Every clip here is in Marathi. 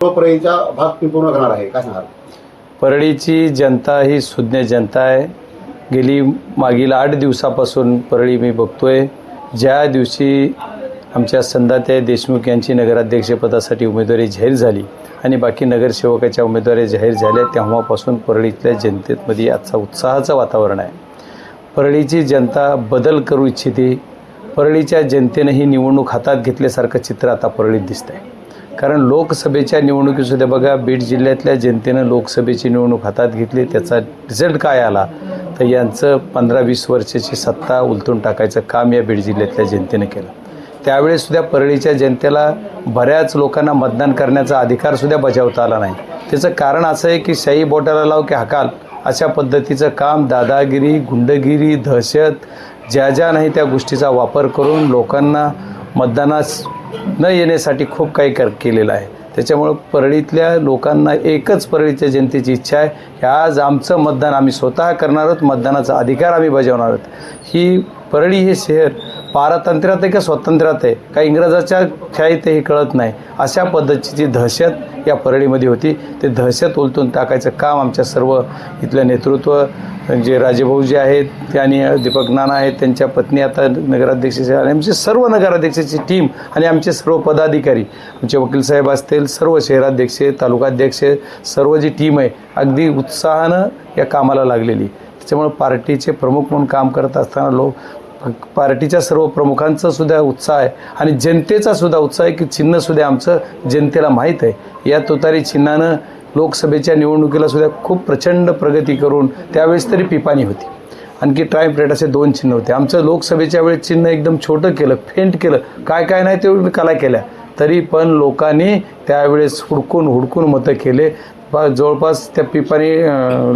परळीचा भाग मी पूर्ण करणार आहे. काय सांगाल? परळीची जनता ही सुज्ञ जनता आहे. गेली मागील आठ दिवसापासून परळी मी बघतोय. ज्या दिवशी आमच्या संदात्या देशमुख यांची नगराध्यक्षपदासाठी उमेदवारी जाहीर झाली आणि बाकी नगरसेवकाच्या उमेदवारी जाहीर झाल्या तेव्हापासून परळीतल्या जनतेमध्ये आजचा उत्साहाचं वातावरण आहे. परळीची जनता बदल करू इच्छिते. परळीच्या जनतेनं ही निवडणूक हातात घेतल्यासारखं चित्र आता परळीत दिसतंय. कारण लोकसभेच्या निवडणुकीसुद्धा बघा बीड जिल्ह्यातल्या जनतेनं लोकसभेची निवडणूक हातात घेतली त्याचा रिझल्ट काय आला? तर यांचं पंधरा वीस वर्षाची सत्ता उलटून टाकायचं काम या बीड जिल्ह्यातल्या जनतेनं केलं. त्यावेळेसुद्धा परळीच्या जनतेला बऱ्याच लोकांना मतदान करण्याचा अधिकारसुद्धा बजावता आला नाही. त्याचं कारण असं आहे की शाही बोटाला लाव की हकाल अशा पद्धतीचं काम दादागिरी गुंडगिरी दहशत ज्या ज्या नाही त्या गोष्टीचा वापर करून लोकांना मतदानास न येण्यासाठी खूप काही कर केलेलं आहे. त्याच्यामुळं परळीतल्या लोकांना एकच परळीच्या जनतेची इच्छा आहे की आज आमचं मतदान आम्ही स्वतः करणार आहोत मतदानाचा अधिकार आम्ही बजावणार आहोत. ही परळी हे शहर पारतंत्र्यात आहे का स्वातंत्र्यात आहे? का इंग्रजाच्या ख्याईत हे कळत नाही. अशा पद्धतीची दहशत या परळीमध्ये होती ते दहशत उलटून टाकायचं काम आमच्या सर्व इथलं नेतृत्व जे राजेभाऊ जे आहेत ते आणि दीपक नाना आहेत त्यांच्या पत्नी आता नगराध्यक्षाचे आणि आमचे सर्व नगराध्यक्षाची टीम आणि आमचे सर्व पदाधिकारी आमचे वकील साहेब असतील सर्व शहराध्यक्ष तालुकाध्यक्ष सर्व जी टीम आहे अगदी उत्साहानं या कामाला लागलेली. त्याच्यामुळे पार्टीचे प्रमुख म्हणून काम करत असताना लोक पार्टीच्या सर्व प्रमुखांचा सुद्धा उत्साह आहे आणि जनतेचा सुद्धा उत्साह आहे की चिन्ह सुद्धा आमचं जनतेला माहीत आहे. या तुतारी चिन्हानं लोकसभेच्या निवडणुकीला सुद्धा खूप प्रचंड प्रगती करून त्यावेळेस तरी पिपाणी होती. आणखी ट्राय रेट असे दोन चिन्ह होते. आमचं लोकसभेच्या वेळेस चिन्ह एकदम छोटं केलं फेंट केलं. काय काय नाही ते कला केल्या. तरी पण लोकांनी त्यावेळेस हुडकून हुडकून मतं केले. जवळपास त्या पिपाणी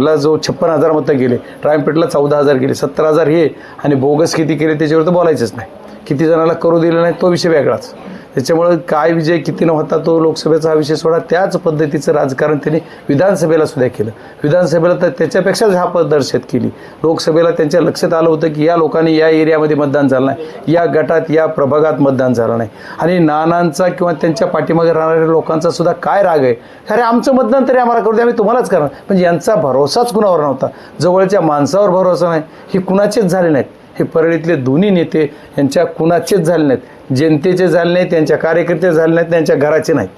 ला जो छप्पन हजार मतं गेले ट्रायमपेटला चौदा हजार गेले सत्तर हजार हे आणि बोगस किती केले त्याच्यावर तर बोलायचंच नाही. किती जणाला करू दिलं नाही तो विषय वेगळाच. त्याच्यामुळं काय विजय किती होता तो लोकसभेचा हा विषय सोडा. त्याच पद्धतीचं राजकारण त्यांनी विधानसभेला सुद्धा केलं. विधानसभेला तर त्याच्यापेक्षा हा पदर्शत केली. लोकसभेला त्यांच्या लक्षात आलं होतं की या लोकांनी या एरियामध्ये मतदान झालं नाही. या गटात या प्रभागात मतदान झालं नाही. आणि नानांचा किंवा त्यांच्या पाठीमागे राहणाऱ्या लोकांचा सुद्धा काय राग आहे? अरे आमचं मतदान तरी आम्हाला करू दे. आम्ही तुम्हालाच करणार. म्हणजे यांचा भरोसाच कुणावर नव्हता. जवळच्या माणसावर भरोसा नाही. हे कुणाचेच झाले नाहीत. हे परळीतले दोन्ही नेते यांच्या कुणाचेच झाले नाहीत. जनतेचे झाले नाहीत त्यांच्या कार्यकर्ते झाले नाहीत त्यांच्या घराचे नाहीत.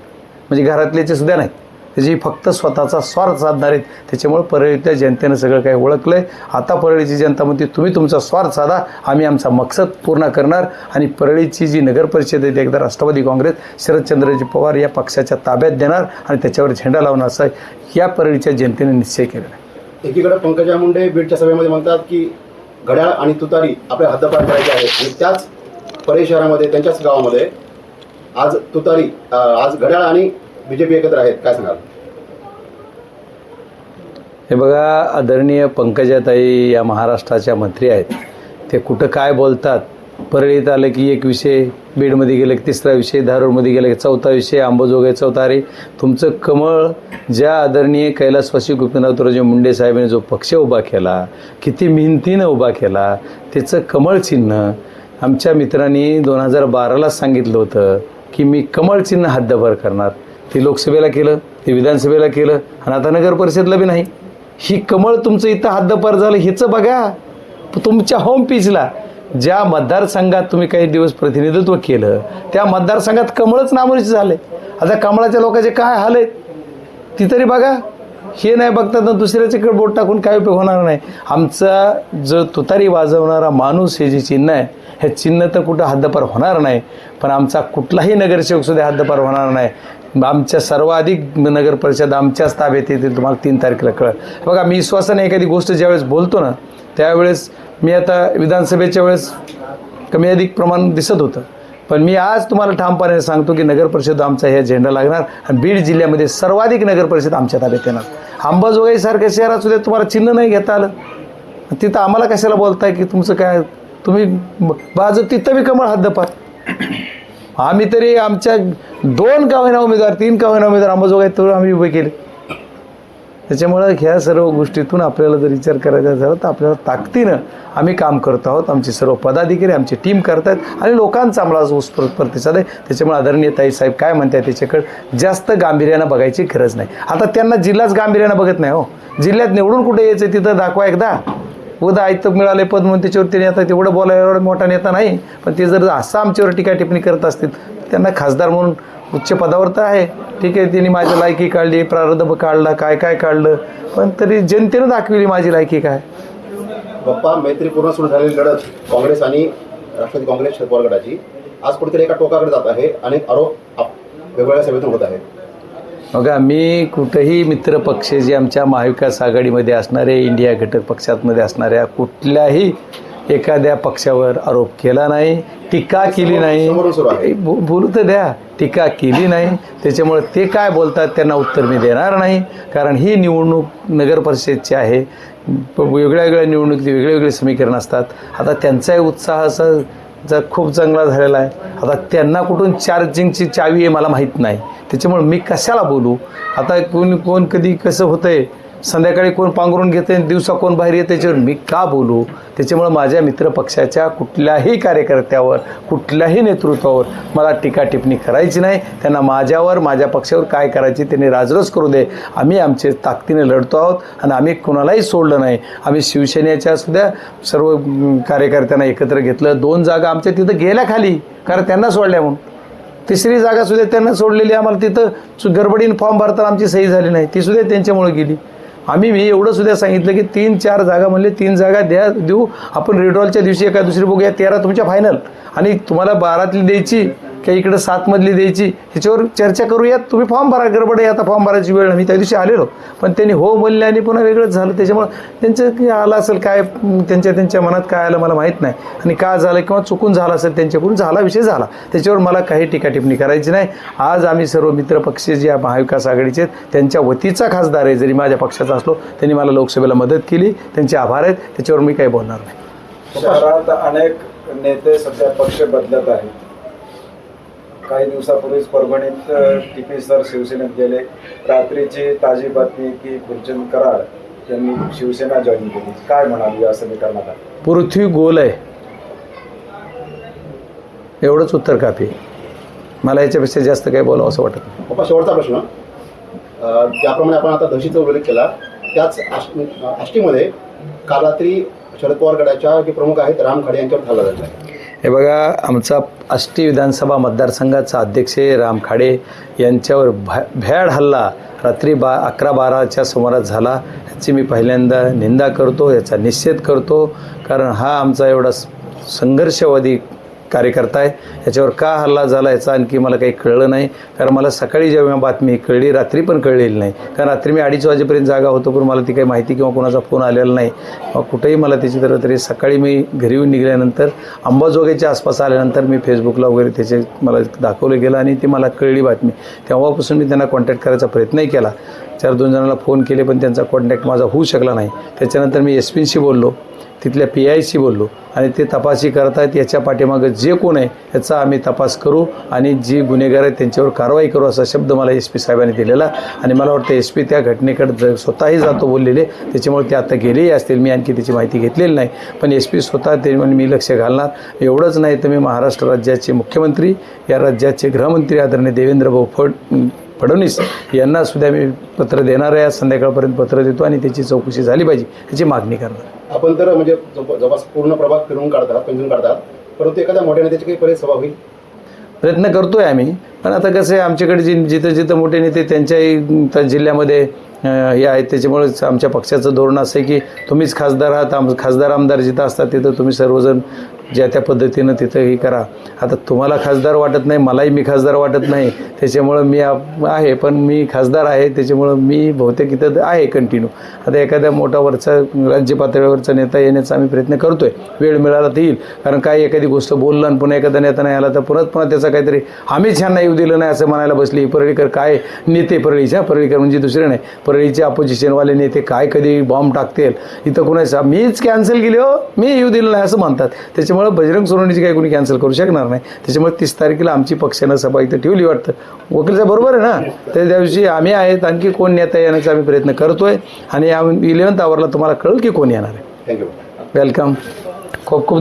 म्हणजे घरातल्याचे सुद्धा नाहीत. त्याची फक्त स्वतःचा स्वार्थ साधणार आहेत. त्याच्यामुळे परळीतल्या जनतेनं सगळं काही ओळखलं आहे आता परळीची जनता म्हणते तुम्ही तुमचा स्वार्थ साधा. आम्ही आमचा मकसद पूर्ण करणार. आणि परळीची जी नगर परिषद आहे ती एकदा राष्ट्रवादी काँग्रेस शरदचंद्रजी पवार या पक्षाच्या ताब्यात देणार आणि त्याच्यावर झेंडा लावणार असं या परळीच्या जनतेने निश्चय केलेला आहे. एकीकडे पंकजा मुंडे बीडच्या सभेमध्ये म्हणतात की घड्याळ आणि तुतारी आपल्या हद्दपार करायचे आहे आणि त्याच परळी शहरामध्ये त्यांच्याच गावामध्ये आज तुतारी आज घड्याळ आणि बीजेपी एकत्र आहेत. काय सांगाल? हे बघा आदरणीय पंकजाताई या महाराष्ट्राच्या मंत्री आहेत. ते कुठं काय बोलतात परळीत आलं की एक विषय बीडमध्ये गेलं की तिसरा विषय धारूरमध्ये गेलं की चौथा विषय आंबोजोगाई चौथा अरे तुमचं कमळ ज्या आदरणीय कैलासवासी गोपीनाथरावजी मुंडे साहेबांनी जो पक्ष उभा केला किती मेहनतीनं उभा केला त्याचं कमळ चिन्ह आमच्या मित्रांनी दोन हजार बाराला सांगितलं होतं की मी कमळ चिन्ह हद्दभर करणार. ते लोकसभेला केलं ते विधानसभेला केलं आणि आता नगर परिषदला बी नाही. ही कमळ तुमचं इथं हद्दपार झालं हिचं बघा. तुमच्या होम पेजला ज्या मतदारसंघात तुम्ही काही दिवस प्रतिनिधित्व केलं त्या मतदारसंघात कमळच नामोनिचे झाले. आता कमळाच्या लोकांचे काय हाल आहेत? ती तरी बघा. हे नाही बघतात ना दुसऱ्याच्याकडे बोट टाकून काय उपयोग होणार नाही. आमचा जो तुतारी वाजवणारा माणूस हे जे चिन्ह आहे हे चिन्ह तर कुठं हद्दपार होणार नाही पण आमचा कुठलाही नगरसेवक सुद्धा हद्दपार होणार नाही. आमच्या सर्वाधिक नगर परिषद आमच्याच ताब्यात येतील तुम्हाला तीन तारखेला कळत बघा मी विश्वासाने एखादी गोष्ट ज्यावेळेस बोलतो ना त्यावेळेस मी आता विधानसभेच्या वेळेस कमी अधिक प्रमाण दिसत होतं. पण मी आज तुम्हाला ठामपणे सांगतो की नगर परिषद आमचा हे झेंडा लागणार आणि बीड जिल्ह्यामध्ये सर्वाधिक नगर परिषद आमच्या ताब्यात येणार. अंबाजोगाईसारख्या शहरात सुद्धा तुम्हाला चिन्ह नाही घेता आलं. तिथं आम्हाला कशाला बोलताय की तुमचं काय तुम्ही बाजू तिथं बी कमळ हद्दपात आम्ही तरी आमच्या दोन का होईना उमेदवार तीन का होईना उमेदवार आंबाजोगाई तर आम्ही उभे केले. त्याच्यामुळं ह्या सर्व गोष्टीतून आपल्याला जर विचार करायचा झाला तर आपल्याला ताकदीनं आम्ही काम करत आहोत. आमचे सर्व पदाधिकारी आमची टीम करत आहेत आणि लोकांचा आम्हाला उत्स्फूर्त प्रतिसाद आहे त्याच्यामुळे आदरणीय ताई साहेब काय म्हणतात त्याच्याकडे जास्त गांभीर्यानं बघायची गरज नाही. आता त्यांना जिल्हाच गांभीर्यानं बघत नाही हो. जिल्ह्यात निवडून कुठे यायचं तिथं दाखवा एकदा. उदा आयतं मिळाले पद म्हणून त्याच्यावर ते नेता तेवढं बोलायला एवढा मोठा नेता नाही पण ते जर असं आमच्यावर टीका टिप्पणी करत असतील त्यांना खासदार म्हणून उच्च पदावर तर आहे. ठीक आहे त्यांनी माझी लायकी काढली प्रारंभ काढला काय काय काढलं पण तरी जनतेनं दाखविली माझी लायकी काय. बाप्पा मैत्रीपूर्ण सुरू झालेली लढत काँग्रेस आणि राष्ट्रवादी काँग्रेस शरद पवार गटाची. आज कुठेतरी एका टोकाकडे जात आहे आणि आरोप वेगवेगळ्या सभेतून होत आहेत. बघा मी कुठंही मित्रपक्ष जे आमच्या महाविकास आघाडीमध्ये असणारे इंडिया घटक पक्षांमध्ये असणाऱ्या कुठल्याही एखाद्या पक्षावर आरोप केला नाही टीका केली नाही. बोलू तर द्या. टीका केली नाही. त्याच्यामुळे ते काय बोलतात त्यांना उत्तर मी देणार नाही. कारण ही निवडणूक नगर परिषदची आहे. वेगळ्या वेगळ्या निवडणुकीत वेगळे वेगळे समीकरण असतात. आता त्यांचाही उत्साह असा जर खूप जंगला झालेला आहे. आता त्यांना कुठून चार्जिंगची चावी आहे मला माहीत नाही. त्याच्यामुळे मी कशाला बोलू? आता कोण कोण कधी कसं होतं आहे संध्याकाळी कोण पांघरून घेते दिवसा कोण बाहेर येते त्याच्यावर मी का बोलू? त्याच्यामुळे माझ्या मित्रपक्षाच्या कुठल्याही कार्यकर्त्यावर कुठल्याही नेतृत्वावर मला टीका टिप्पणी करायची नाही. त्यांना माझ्यावर माझ्या पक्षावर काय करायची त्यांनी राजरोस करू दे. आम्ही आमचे ताकदीने लढतो आहोत आणि आम्ही कोणालाही सोडलं नाही. आम्ही शिवसेनेच्या सुद्धा सर्व कार्यकर्त्यांना एकत्र घेतलं. दोन जागा आमच्या तिथं गेल्या खाली कारण त्यांना सोडल्या म्हणून. तिसरी जागा सुद्धा त्यांना सोडलेली आम्हाला तिथं सु- गडबडीनं फॉर्म भरताना आमची सही झाली नाही. ती सुद्धा त्यांच्यामुळे गेली. आम्ही मी एवढं सुद्धा सांगितलं की तीन चार जागा म्हणले तीन जागा द्या देऊ. आपण रिड्रॉलच्या दिवशी एका दुसरी बघूया तेरा तुमच्या फायनल आणि तुम्हाला बारातली द्यायची. का इकडं सातमधली द्यायची? ह्याच्यावर चर्चा करूयात. तुम्ही फॉर्म भरा गडबड आहे आता फॉर्म भरायची वेळ मी त्या दिवशी आलेलो. पण त्यांनी हो म्हणले आणि पुन्हा वेगळंच झालं. त्याच्यामुळं त्यांचं आलं असेल काय त्यांच्या त्यांच्या मनात काय आलं मला माहीत नाही. आणि का झालं किंवा चुकून झालं असेल त्यांच्याकडून झाला विषय झाला. त्याच्यावर मला काही टीका टिप्पणी करायची नाही. आज आम्ही सर्व मित्रपक्ष जे महाविकास आघाडीचे आहेत त्यांच्या वतीचा खासदार आहे. जरी माझ्या पक्षाचा असलो त्यांनी मला लोकसभेला मदत केली. त्यांचे आभार आहेत. त्याच्यावर मी काही बोलणार नाही. शहरात अनेक नेते सध्या पक्ष बदलत आहेत. काही दिवसापूर्वीच परभणीत टीपी सर शिवसेनेत गेले. रात्रीची ताजी बातमी की गुलचंद कराड यांनी शिवसेना जॉईन केली. काय म्हणाली या समीकरणात? पृथ्वी गोल. आहे एवढंच उत्तर कापी. मला याच्यापेक्षा जास्त काही बोलावं असं वाटत नाही. शेवटचा प्रश्न. अं, ज्याप्रमाणे आपण आता दहशीचा उल्लेख केला त्याच आष्टी आष्टीमध्ये काल रात्री शरद पवार गटाच्या जे प्रमुख आहेत राम खाडे यांच्यावर हल्ला झाला. आहे हे बघा आमचा आष्टी विधानसभा मतदारसंघाचा अध्यक्ष राम खाडे यांच्यावर भा भ्याड हल्ला रात्री बा अकरा बाराच्या सुमारास झाला. याची मी पहिल्यांदा निंदा करतो याचा निषेध करतो. कारण हा आमचा एवढा संघर्षवादी कार्यकर्ता आहे. याच्यावर का हल्ला झाला याचा आणखी मला काही कळलं नाही. कारण मला सकाळी जेव्हा बातमी कळली रात्री पण कळलेली नाही. कारण रात्री मी अडीच वाजेपर्यंत जागा होतो पण मला ती काही माहिती किंवा कोणाचा फोन आलेला नाही. किंवा कुठेही मला त्याची तर तरी सकाळी मी घरी येऊन निघाल्यानंतर अंबाजोगाईच्या आसपास आल्यानंतर मी फेसबुकला वगैरे त्याचे मला दाखवलं गेलं आणि ती मला कळली बातमी. तेव्हापासून मी त्यांना कॉन्टॅक्ट करायचा प्रयत्नही केला. चार दोन जणांना फोन केले पण त्यांचा कॉन्टॅक्ट माझा होऊ शकला नाही. त्याच्यानंतर मी एस पीशी बोललो. तिथल्या पी आयशी बोललो आणि ते तपासी आहेत याच्या पाठीमागं जे कोण आहे याचा आम्ही तपास करू आणि जी गुन्हेगार आहेत त्यांच्यावर कारवाई करू असा शब्द मला एस पी साहेबांनी दिलेला. आणि मला वाटतं एस पी त्या घटनेकडे स्वतःही जातो बोललेले त्याच्यामुळे ते आता गेलेही असतील. मी आणखी त्याची माहिती घेतलेली नाही. पण एस पी स्वतः ते मी लक्ष घालणार. एवढंच नाही तर मी महाराष्ट्र राज्याचे मुख्यमंत्री या राज्याचे गृहमंत्री आदरणीय देवेंद्र भाऊ फड फडणवीस यांना सुद्धा मी पत्र देणार आहे. संध्याकाळपर्यंत पत्र देतो आणि त्याची चौकशी झाली पाहिजे याची मागणी करणार आपण तर म्हणजे जव- जवळपास पूर्ण प्रभाग फिरून काढतात पिंजून काढतात परंतु एखाद्या मोठ्या नेत्याची काही परिस सभा होईल? प्रयत्न करतोय आम्ही. पण आता कसं आहे आमच्याकडे जी जिथं जिथं मोठे नेते त्यांच्याही त्या जिल्ह्यामध्ये हे आहे. त्याच्यामुळेच आमच्या पक्षाचं धोरण असं आहे की तुम्हीच खासदार आहात आम खासदार आमदार जिथं असतात तिथं तुम्ही सर्वजण ज्या त्या पद्धतीनं तिथं हे करा. आता तुम्हाला खासदार वाटत नाही मलाही मी खासदार वाटत नाही. त्याच्यामुळं मी आहे पण मी खासदार आहे. त्याच्यामुळं मी बहुतेक इथं आहे कंटिन्यू आता एखाद्या मोठा वरचा राज्य पातळीवरचा नेता येण्याचा आम्ही प्रयत्न करतो आहे वेळ मिळाला तर येईल. कारण काय एखादी गोष्ट बोललं आणि पुन्हा एखादा नेता नाही आला तर पुन्हा पुन्हा त्याचा काहीतरी आम्हीच ह्यांना येऊ दिलं नाही असं म्हणायला बसली. परळीकर काय? नेते परळीच्या परळीकर म्हणजे दुसरे नाही. परळीचे अपोजिशनवाले नेते काय कधी बॉम्ब टाकतील इथं कोणाचा मीच कॅन्सल केली हो. मी येऊ दिलं नाही असं म्हणतात. त्याच्यामुळे बजरंग सोनवणीची काही कोणी कॅन्सल करू शकणार नाही. त्याच्यामुळे तीस तारखेला आमची पक्षानं सभा इथं ठेवली वाटतं. वकील साहेब बरोबर आहे ना? त्या दिवशी आम्ही आहेत. आणखी कोण नेता येण्याचा आम्ही प्रयत्न करतोय. आणि इलेव्हन्थ आवरला तुम्हाला कळेल की कोण येणार आहे. वेलकम खूप खूप